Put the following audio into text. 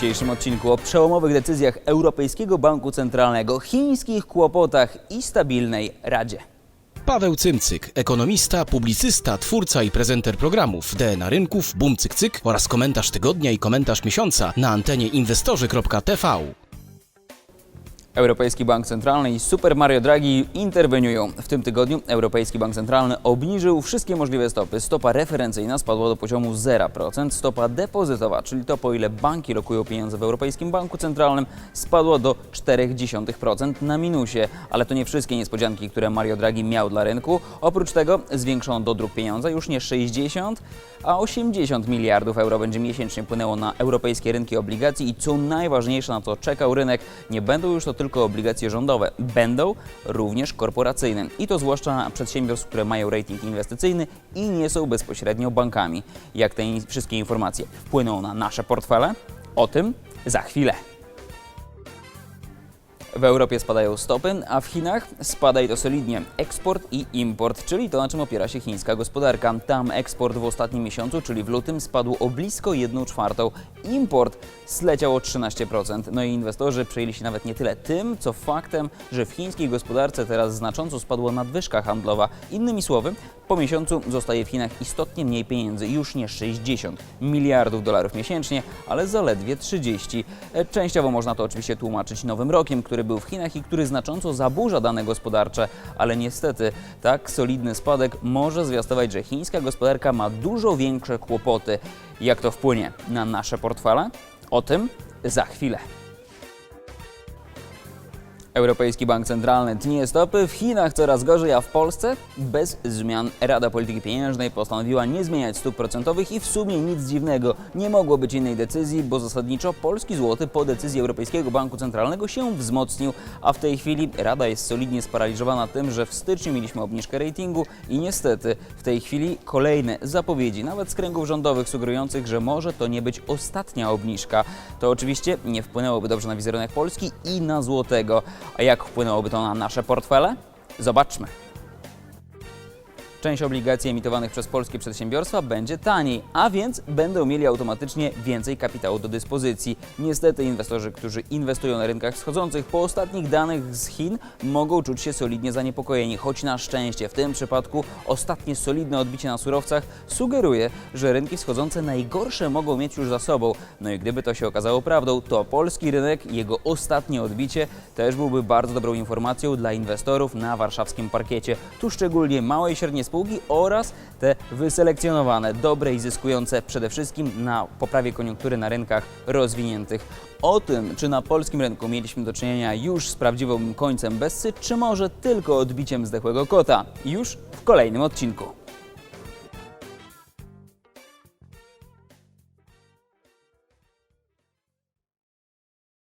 dzisiejszym odcinku o przełomowych decyzjach Europejskiego Banku Centralnego, chińskich kłopotach i stabilnej Radzie. Paweł Cymcyk, ekonomista, publicysta, twórca i prezenter programów DNA Rynków, Bum Cyk Cyk oraz komentarz tygodnia i komentarz miesiąca na antenie inwestorzy.tv. Europejski Bank Centralny i Super Mario Draghi interweniują. W tym tygodniu Europejski Bank Centralny obniżył wszystkie możliwe stopy. Stopa referencyjna spadła do poziomu 0%, stopa depozytowa, czyli to po ile banki lokują pieniądze w Europejskim Banku Centralnym, spadła do 0,4% na minusie. Ale to nie wszystkie niespodzianki, które Mario Draghi miał dla rynku. Oprócz tego zwiększono dodruk pieniądza już nie 60, a 80 miliardów euro będzie miesięcznie płynęło na europejskie rynki obligacji i co najważniejsze, na co czekał rynek, nie będą już to tylko obligacje rządowe, będą również korporacyjne. I to zwłaszcza przedsiębiorstw, które mają rating inwestycyjny i nie są bezpośrednio bankami. Jak te wszystkie informacje wpłyną na nasze portfele? O tym za chwilę. W Europie spadają stopy, a w Chinach spada i to solidnie eksport i import, czyli to na czym opiera się chińska gospodarka. Tam eksport w ostatnim miesiącu, czyli w lutym, spadł o blisko 1 czwartą. Import zleciał o 13%. No i inwestorzy przejęli się nawet nie tyle tym, co faktem, że w chińskiej gospodarce teraz znacząco spadła nadwyżka handlowa. Innymi słowy, po miesiącu zostaje w Chinach istotnie mniej pieniędzy, już nie 60 miliardów dolarów miesięcznie, ale zaledwie 30. E, Częściowo można to oczywiście tłumaczyć nowym rokiem, który był w Chinach i który znacząco zaburza dane gospodarcze, ale niestety tak solidny spadek może zwiastować, że chińska gospodarka ma dużo większe kłopoty. Jak to wpłynie na nasze portfele? O tym za chwilę. Europejski Bank Centralny tnie stopy, w Chinach coraz gorzej, a w Polsce bez zmian. Rada Polityki Pieniężnej postanowiła nie zmieniać stóp procentowych i w sumie nic dziwnego. Nie mogło być innej decyzji, bo zasadniczo polski złoty po decyzji Europejskiego Banku Centralnego się wzmocnił, a w tej chwili Rada jest solidnie sparaliżowana tym, że w styczniu mieliśmy obniżkę ratingu i niestety w tej chwili kolejne zapowiedzi, nawet z kręgów rządowych sugerujących, że może to nie być ostatnia obniżka. To oczywiście nie wpłynęłoby dobrze na wizerunek Polski i na złotego. A jak wpłynęłoby to na nasze portfele? Zobaczmy. Część obligacji emitowanych przez polskie przedsiębiorstwa będzie taniej, a więc będą mieli automatycznie więcej kapitału do dyspozycji. Niestety inwestorzy, którzy inwestują na rynkach wschodzących, po ostatnich danych z Chin mogą czuć się solidnie zaniepokojeni, choć na szczęście w tym przypadku ostatnie solidne odbicie na surowcach sugeruje, że rynki wschodzące najgorsze mogą mieć już za sobą. No i gdyby to się okazało prawdą, to polski rynek jego ostatnie odbicie też byłby bardzo dobrą informacją dla inwestorów na warszawskim parkiecie. Tu szczególnie małe i średnie spółki oraz te wyselekcjonowane, dobre i zyskujące przede wszystkim na poprawie koniunktury na rynkach rozwiniętych. O tym, czy na polskim rynku mieliśmy do czynienia już z prawdziwym końcem Bessy, czy może tylko odbiciem zdechłego kota, już w kolejnym odcinku.